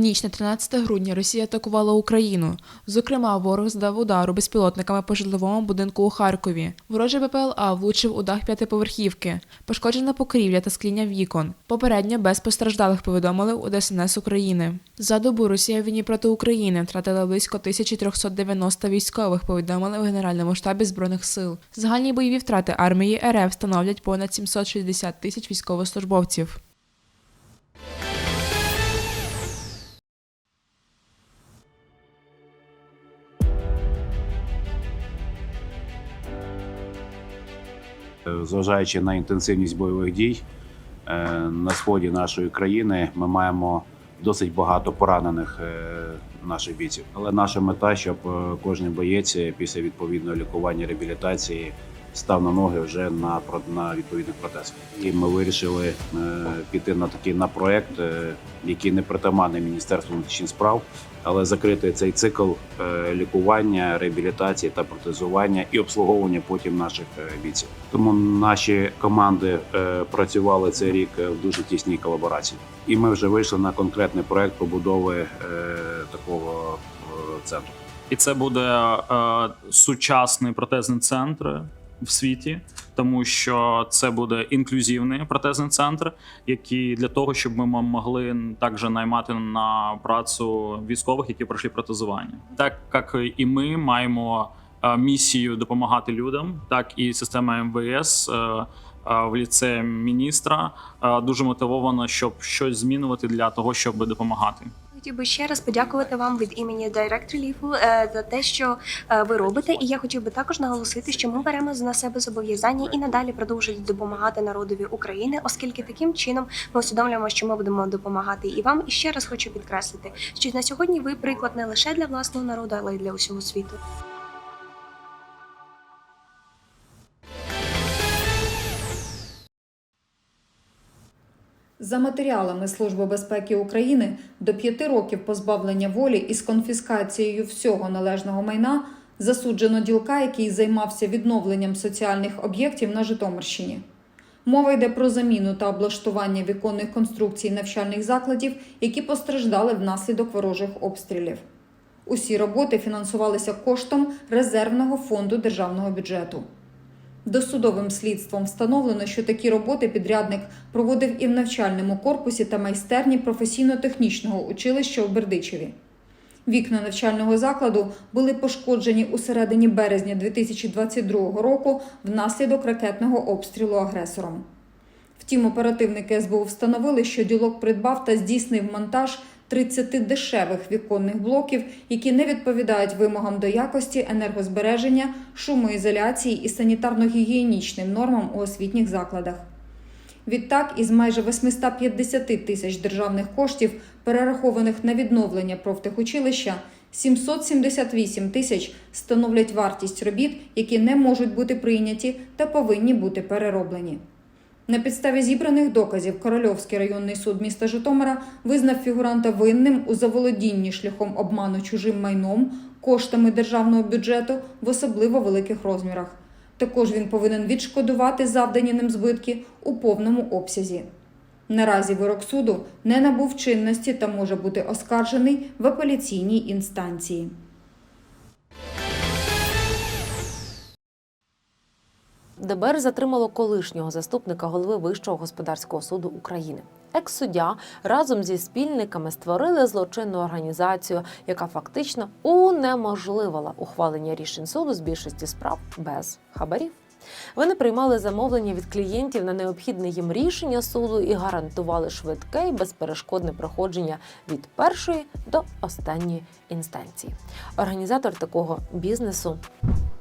В ніч на 13 грудня Росія атакувала Україну. Зокрема, ворог здав удару безпілотниками по житловому будинку у Харкові. Ворожий БПЛА влучив у дах п'ятиповерхівки. Пошкоджена покрівля та скління вікон. Попередньо без постраждалих повідомили у ДСНС України. За добу Росія в війні проти України втратила близько 1390 військових. Повідомили у Генеральному штабі збройних сил. Загальні бойові втрати армії РФ становлять понад 760 тисяч військовослужбовців. Зважаючи на інтенсивність бойових дій е, на сході нашої країни, ми маємо досить багато поранених е, наших бійців. Але наша мета, щоб е, кожен боєць після відповідного лікування реабілітації став на ноги вже на на відповідних протезах. І ми вирішили е, піти на такий на проект, е, який не притаманний Міністерству внутрішніх справ, але закрити цей цикл е, лікування, реабілітації та протезування і обслуговування потім наших е, бійців. Тому наші команди е, працювали цей рік е, в дуже тісній колаборації, і ми вже вийшли на конкретний проект побудови е, такого е, центру. І це буде е, сучасний протезний центр в світі, тому що це буде інклюзивний протезний центр, який для того, щоб ми могли також наймати на працю військових, які пройшли протезування. Так як і ми маємо е, місію допомагати людям, так і система МВС. е, е, В ліце міністра дуже мотивована, щоб щось змінювати для того, щоб допомагати. Хотів би ще раз подякувати вам від імені Direct Relief е, за те, що е, ви робите. І я хотів би також наголосити, що ми беремо на себе зобов'язання і надалі продовжують допомагати народові України, оскільки таким чином ми усвідомлюємо, що ми будемо допомагати і вам. І ще раз хочу підкреслити, що на сьогодні ви приклад не лише для власного народу, але й для усього світу. За матеріалами Служби безпеки України до п'яти років позбавлення волі із конфіскацією всього належного майна засуджено ділка, який займався відновленням соціальних об'єктів на Житомирщині. Мова йде про заміну та облаштування віконних конструкцій навчальних закладів, які постраждали внаслідок ворожих обстрілів. Усі роботи фінансувалися коштом резервного фонду державного бюджету. Досудовим слідством встановлено, що такі роботи підрядник проводив і в навчальному корпусі та майстерні професійно-технічного училища у Бердичеві. Вікна навчального закладу були пошкоджені у середині березня 2022 року внаслідок ракетного обстрілу агресором. Втім, оперативники СБУ встановили, що ділок придбав та здійснив монтаж 30 дешевих віконних блоків, які не відповідають вимогам до якості енергозбереження, шумоізоляції і санітарно-гігієнічним нормам у освітніх закладах. Відтак, із майже 850 тисяч державних коштів, перерахованих на відновлення профтехучилища, 778 тисяч становлять вартість робіт, які не можуть бути прийняті та повинні бути перероблені. На підставі зібраних доказів Корольовський районний суд міста Житомира визнав фігуранта винним у заволодінні шляхом обману чужим майном, коштами державного бюджету в особливо великих розмірах. Також він повинен відшкодувати завдані ним збитки у повному обсязі. Наразі вирок суду не набув чинності та може бути оскаржений в апеляційній інстанції. ДБР затримало колишнього заступника голови Вищого господарського суду України. Екс-суддя разом зі спільниками створили злочинну організацію, яка фактично унеможливила ухвалення рішень суду з більшості справ без хабарів. Вони приймали замовлення від клієнтів на необхідне їм рішення суду і гарантували швидке і безперешкодне проходження від першої до останньої інстанції. Організатор такого бізнесу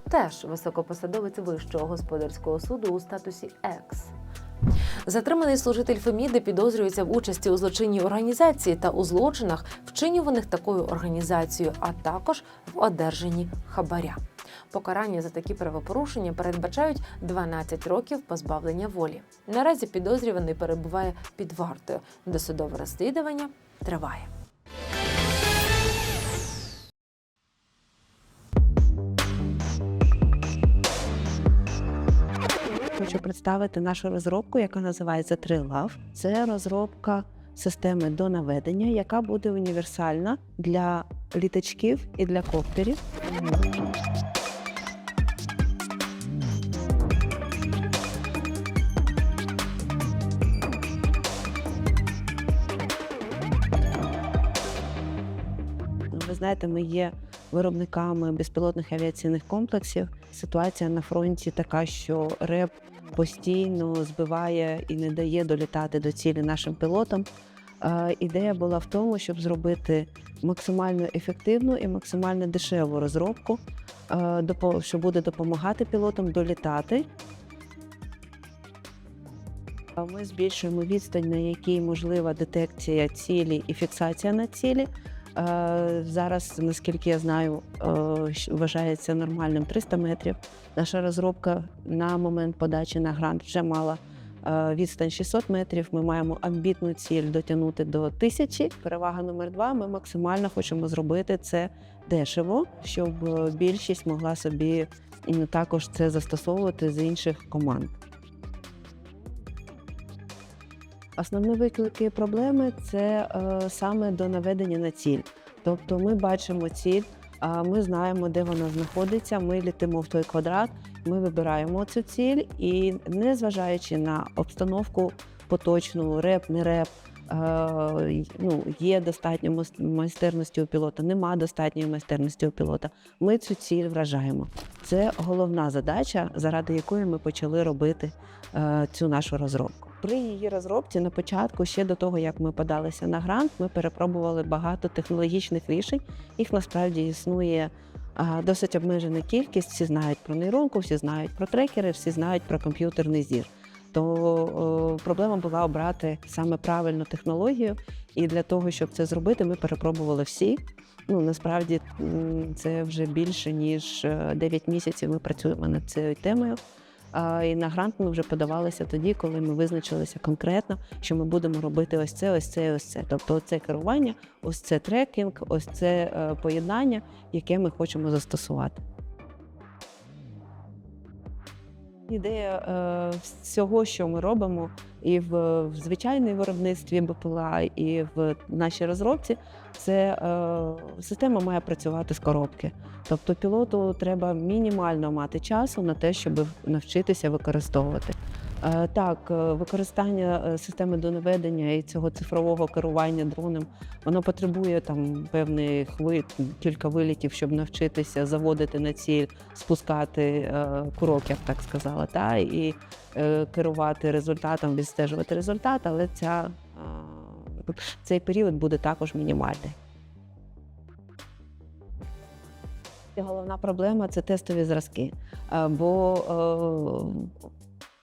теж високопосадовець Вищого господарського суду у статусі екс. Затриманий служитель Феміди підозрюється в участі у злочинній організації та у злочинах, вчинюваних такою організацією, а також в одержанні хабаря. Покарання за такі правопорушення передбачають 12 років позбавлення волі. Наразі підозрюваний перебуває під вартою. Досудове розслідування триває. Хочу представити нашу розробку, яка називається Love. Це розробка системи до наведення, яка буде універсальна для літачків і для коптерів. Ви знаєте, ми є виробниками безпілотних авіаційних комплексів. Ситуація на фронті така, що РЕП постійно збиває і не дає долітати до цілі нашим пілотам. Ідея була в тому, щоб зробити максимально ефективну і максимально дешеву розробку, що буде допомагати пілотам долітати. Ми збільшуємо відстань, на якій можлива детекція цілі і фіксація на цілі. Е, Зараз, наскільки я знаю, е, вважається нормальним 300 метрів. Наша розробка на момент подачі на грант вже мала е, відстань 600 метрів. Ми маємо амбітну ціль дотягнути до 1000. Перевага номер два. Ми максимально хочемо зробити це дешево, щоб більшість могла собі також це застосовувати з інших команд. Основні виклики і проблеми це е, саме до наведення на ціль. Тобто ми бачимо ціль, а ми знаємо, де вона знаходиться. Ми літимо в той квадрат, ми вибираємо цю ціль, і незважаючи на обстановку поточну, реп, не реп. е, Ну, є достатньо майстерності у пілота, нема достатньої майстерності у пілота. Ми цю ціль вражаємо. Це головна задача, заради якої ми почали робити е, цю нашу розробку. При її розробці на початку, ще до того як ми подалися на грант, ми перепробували багато технологічних рішень. Їх насправді існує досить обмежена кількість. Всі знають про нейронку, всі знають про трекери, всі знають про комп'ютерний зір. То о, проблема була обрати саме правильну технологію, і для того, щоб це зробити, ми перепробували всі. Ну насправді це вже більше ніж е, 9 місяців. Ми працюємо над цією темою. І на грант ми вже подавалися тоді, коли ми визначилися конкретно, що ми будемо робити ось це, ось це, ось це. Тобто, це керування, ось це трекінг, ось це е, поєднання, яке ми хочемо застосувати. Ідея е, всього, що ми робимо, і в, в звичайній виробництві БПЛА, і в нашій розробці, це е, система має працювати з коробки. Тобто пілоту треба мінімально мати часу на те, щоб навчитися використовувати. Е, Так, е, використання е, системи донаведення і цього цифрового керування дроном, воно потребує там певних ви, кілька вилітів, щоб навчитися заводити на ціль, спускати е, курок, я так сказала, та, і е, керувати результатом, відстежувати результат, але ця, е, цей період буде також мінімальний. Головна проблема це тестові зразки. Е, Бо е,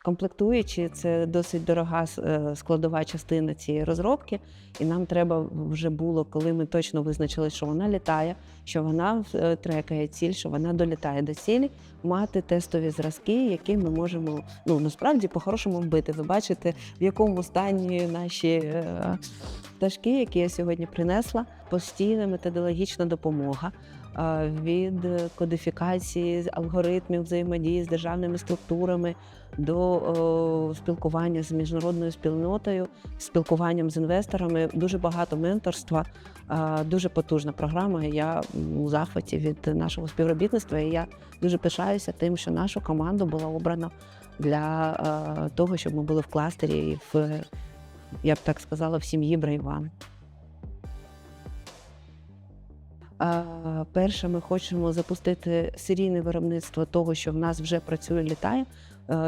комплектуючі це досить дорога е, складова частина цієї розробки, і нам треба вже було, коли ми точно визначили, що вона літає, що вона е, трекає ціль, що вона долітає до цілі, мати тестові зразки, які ми можемо ну насправді по-хорошому вбити. Ви бачите, в якому стані наші е, пташки, які я сьогодні принесла, постійна методологічна допомога від кодифікації алгоритмів взаємодії з державними структурами до спілкування з міжнародною спільнотою, спілкуванням з інвесторами. Дуже багато менторства, дуже потужна програма. Я у захваті від нашого співробітництва. І я дуже пишаюся тим, що нашу команду було обрано для того, щоб ми були в кластері і в я б так сказала, в сім'ї Брайван. Перше, ми хочемо запустити серійне виробництво того, що в нас вже працює, літає.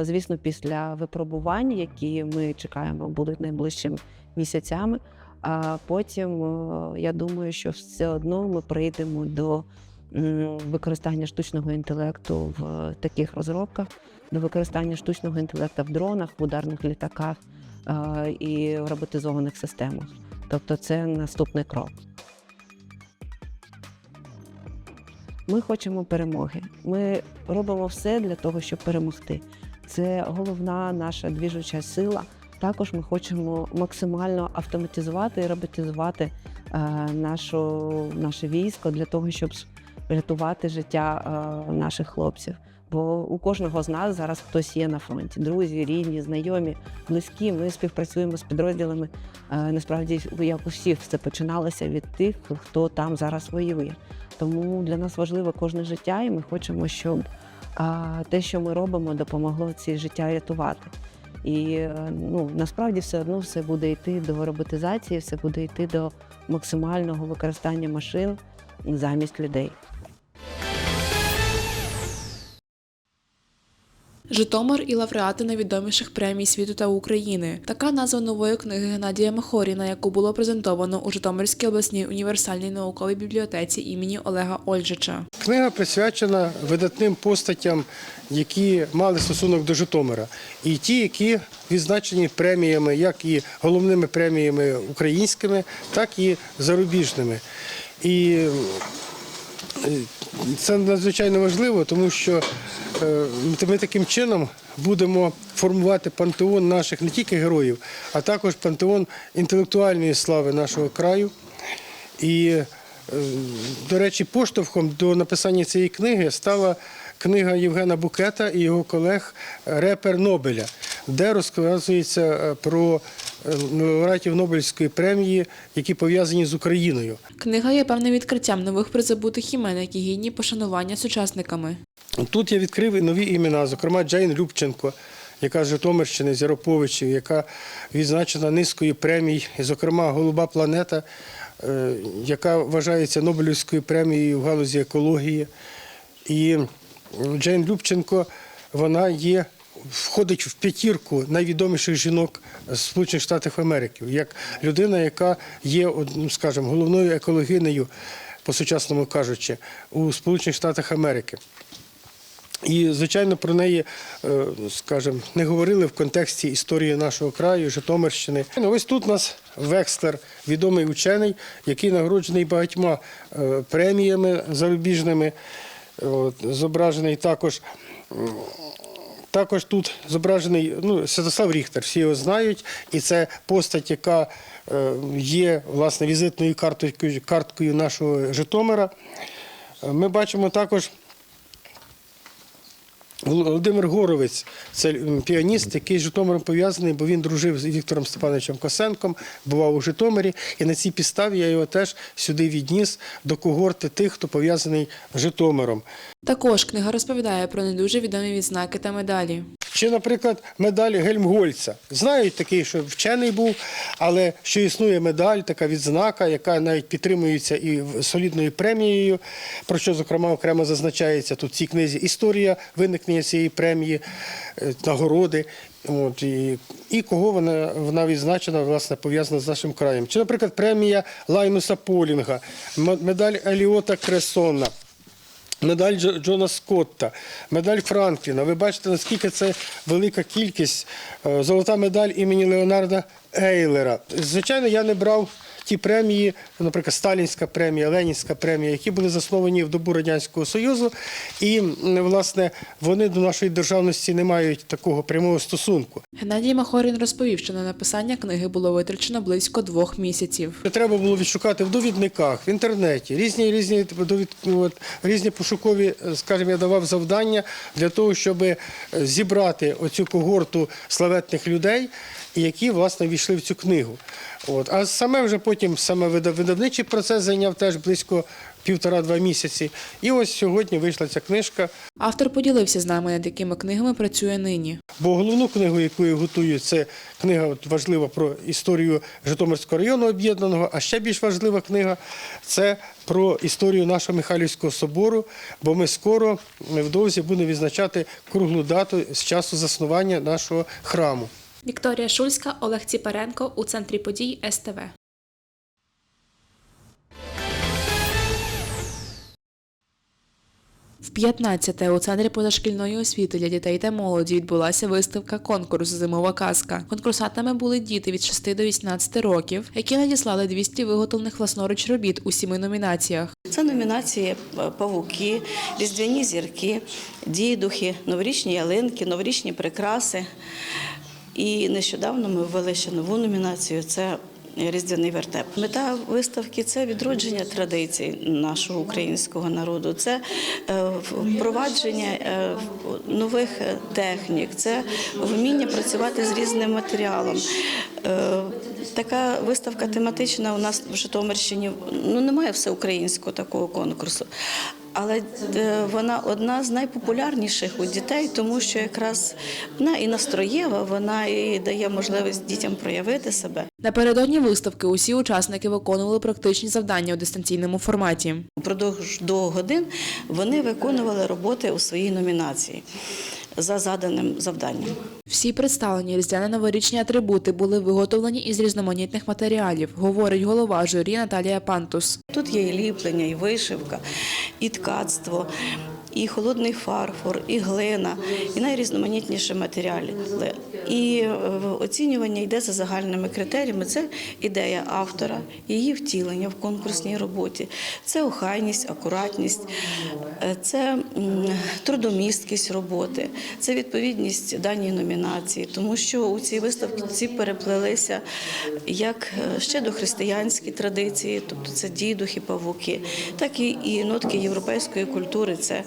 Звісно, після випробувань, які ми чекаємо, будуть найближчими місяцями. А потім е, я думаю, що все одно ми прийдемо до використання штучного інтелекту в таких розробках, до використання штучного інтелекту в дронах, в ударних літаках і в роботизованих системах. Тобто, це наступний крок. Ми хочемо перемоги. Ми робимо все для того, щоб перемогти. Це головна наша двіжуча сила. Також ми хочемо максимально автоматизувати і роботизувати е, нашу, наше військо для того, щоб врятувати життя е, наших хлопців. Бо у кожного з нас зараз хтось є на фронті. Друзі, рідні, знайомі, близькі. Ми співпрацюємо з підрозділами. Е, Насправді, як у всіх все починалося від тих, хто там зараз воює. Тому для нас важливо кожне життя, і ми хочемо, щоб те, що ми робимо, допомогло ці життя рятувати. І е, ну, насправді все одно все буде йти до роботизації, все буде йти до максимального використання машин замість людей. Житомир і лауреати найвідоміших премій світу та України. Така назва нової книги Геннадія Махоріна, яку було презентовано у Житомирській обласній універсальній науковій бібліотеці імені Олега Ольжича. Книга присвячена видатним постатям, які мали стосунок до Житомира, і ті, які відзначені преміями, як і головними преміями українськими, так і зарубіжними. І е, це надзвичайно важливо, тому що е, ми таким чином будемо формувати пантеон наших не тільки героїв, а також пантеон інтелектуальної слави нашого краю. І, е, до речі, поштовхом до написання цієї книги стала книга Євгена Букета і його колег Репер Нобеля, де розказується е, про е, лауреатів Нобелівської премії, які пов'язані з Україною. Книга є певним відкриттям нових призабутих імен, які гідні пошанування сучасниками. Тут я відкрив і нові імена, зокрема Джейн Любченко, яка з Житомирщини, з Яроповичів, яка відзначена низкою премій, і, зокрема Голуба планета, е, яка вважається Нобелівською премією в галузі екології. І Джейн Любченко, вона є. Входить в п'ятірку найвідоміших жінок Сполучених Штатів Америки, як людина, яка є, ну, скажімо, головною екологинею, по-сучасному кажучи, у Сполучених Штатах Америки. І, звичайно, про неї, е, скажімо, не говорили в контексті історії нашого краю, Житомирщини. Ну, Ось тут у нас Векслер, відомий учений, який нагороджений багатьма е, преміями зарубіжними. Зображений також. Також тут зображений ну, Святослав Ріхтер, всі його знають, і це постать, яка е, є власне візитною карткою, карткою нашого Житомира. Е, Ми бачимо також Володимир Горовець це піаніст, який з Житомиром пов'язаний, бо він дружив з Віктором Степановичем Косенком, бував у Житомирі. І на цій підставі я його теж сюди відніс до когорти тих, хто пов'язаний з Житомиром. Також книга розповідає про не дуже відомі відзнаки та медалі. Чи, наприклад, медаль Гельмгольца. Знають такий, що вчений був, але що існує медаль, така відзнака, яка навіть підтримується і солідною премією, про що, зокрема, окремо зазначається тут в цій книзі історія виникнення цієї премії, е, нагороди. От, і, і кого вона, вона відзначена, власне, пов'язана з нашим краєм. Чи, наприклад, премія Лайнуса Полінга, медаль Еліота Кресона. Медаль Джона Скотта, медаль Франкліна. Ви бачите, наскільки це велика кількість. Е, Золота медаль імені Леонарда Ейлера. Звичайно, я не брав ті премії, наприклад, Сталінська премія, Ленінська премія, які були засновані в добу Радянського Союзу. І, власне, вони до нашої державності не мають такого прямого стосунку. Геннадій Махорін розповів, що на написання книги було витрачено близько двох місяців. Треба було відшукати в довідниках, в інтернеті, різні різні довід, от, різні пошукові, скажімо, я давав завдання для того, щоб е, зібрати оцю когорту славетних людей, які власне війшли в цю книгу. От. А саме вже потім саме видав- видавничий процес зайняв теж близько півтора-два місяці. І ось сьогодні вийшла ця книжка. Автор поділився з нами, над якими книгами працює нині. Бо головну книгу, яку я готую, це книга от, важлива про історію Житомирського району об'єднаного. А ще більш важлива книга це про історію нашого Михайлівського собору. Бо ми скоро невдовзі будемо відзначати круглу дату з часу заснування нашого храму. Вікторія Шульська, Олег Ціпаренко у центрі подій СТВ. В 15-те у центрі позашкільної освіти для дітей та молоді відбулася виставка конкурс Зимова казка. Конкурсантами були діти від 6 до 18 років, які надіслали 200 виготовлених власноруч робіт у сіми номінаціях. Це номінації павуки, різдвяні зірки, дідухи, новорічні ялинки, новорічні прикраси. І нещодавно ми ввели ще нову номінацію це різдвяний вертеп. Мета виставки це відродження традицій нашого українського народу, це е, впровадження е, нових технік, це вміння працювати з різним матеріалом. Е, Така виставка тематична у нас в Житомирщині ну немає всеукраїнського такого конкурсу. Але е, вона одна з найпопулярніших у дітей, тому що якраз вона і настроєва, вона і дає можливість дітям проявити себе. Напередодні виставки усі учасники виконували практичні завдання у дистанційному форматі. Упродовж двох годин вони виконували роботи у своїй номінації за заданим завданням. Всі представлені різдвяно-новорічні атрибути були виготовлені із різноманітних матеріалів, говорить голова журі Наталія Пантус. Тут є і ліплення, і вишивка, і ткацтво, і холодний фарфор, і глина, і найрізноманітніші матеріали. І е, оцінювання йде за загальними критеріями. Це ідея автора, її втілення в конкурсній роботі, це охайність, акуратність, е, це трудомісткість роботи, це відповідність даній номінації, тому що у цій виставці переплелися як е, ще дохристиянські традиції, тобто це дідухи, павуки, так і, і нотки європейської культури, це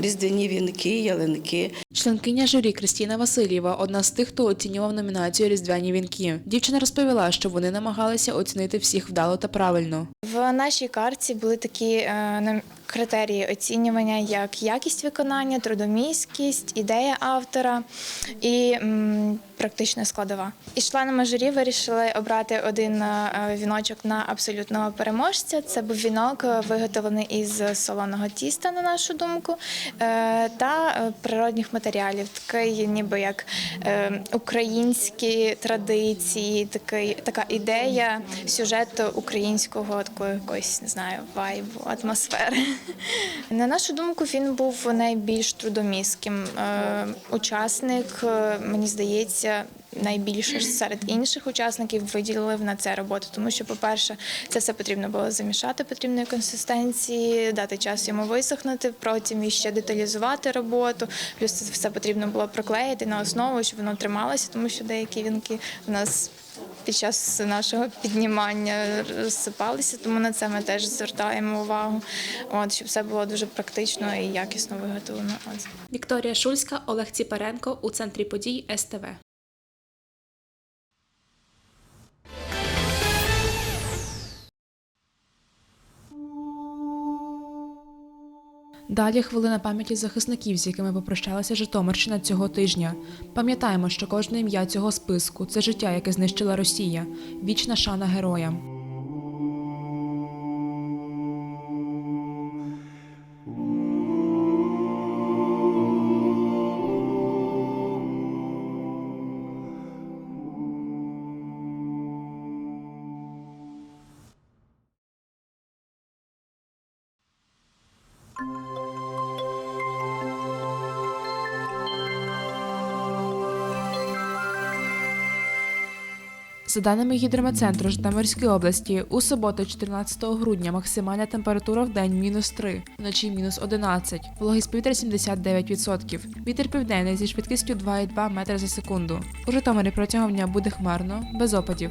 різдвяні вінки, ялинки. Членкиня журі Кристіна Васильєва одна з тих, хто оцінював номінацію Різдвяні вінки. Дівчина розповіла, що вони намагалися оцінити всіх вдало та правильно. В нашій карті були такі е, критерії оцінювання, як якість виконання, трудомісткість, ідея автора і практична складова. І членами журі вирішили обрати один е, віночок на абсолютного переможця. Це був вінок, е, виготовлений із солоного тіста, на нашу думку, та природних матеріалів. Такий, ніби як е, українські традиції, такий, така ідея сюжету українського такої якоїсь не знаю вайбу, атмосфери. На нашу думку, він був найбільш трудомістким. Е, Учасник, е, мені здається, найбільше серед інших учасників виділив на це роботу, тому що, по-перше, це все потрібно було замішати потрібної консистенції, дати час йому висохнути, потім іще деталізувати роботу. Плюс це все потрібно було проклеїти на основу, щоб воно трималося, тому що деякі вінки у нас. Під час нашого піднімання розсипалися, тому на це ми теж звертаємо увагу. От щоб все було дуже практично і якісно виготовлено. От. Вікторія Шульська, Олег Ціпаренко у центрі подій СТВ. Далі хвилина пам'яті захисників, з якими попрощалася Житомирщина цього тижня. Пам'ятаємо, що кожне ім'я цього списку це життя, яке знищила Росія. Вічна шана героям. За даними гідрометцентру Житомирської області, у суботу, 14 грудня, максимальна температура в день мінус 3, вночі мінус 11, вологість повітря 79%. Вітер південний зі швидкістю 2,2 метри за секунду. У Житомирі протягом дня буде хмарно, без опадів.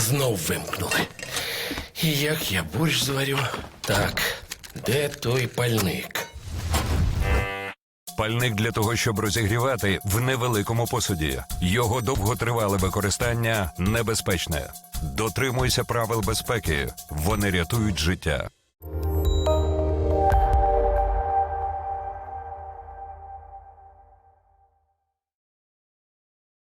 Знов вимкнули. І як я борщ зварю? Так, де той пальник? Пальник для того, щоб розігрівати в невеликому посуді. Його довготривале використання небезпечне. Дотримуйся правил безпеки. Вони рятують життя.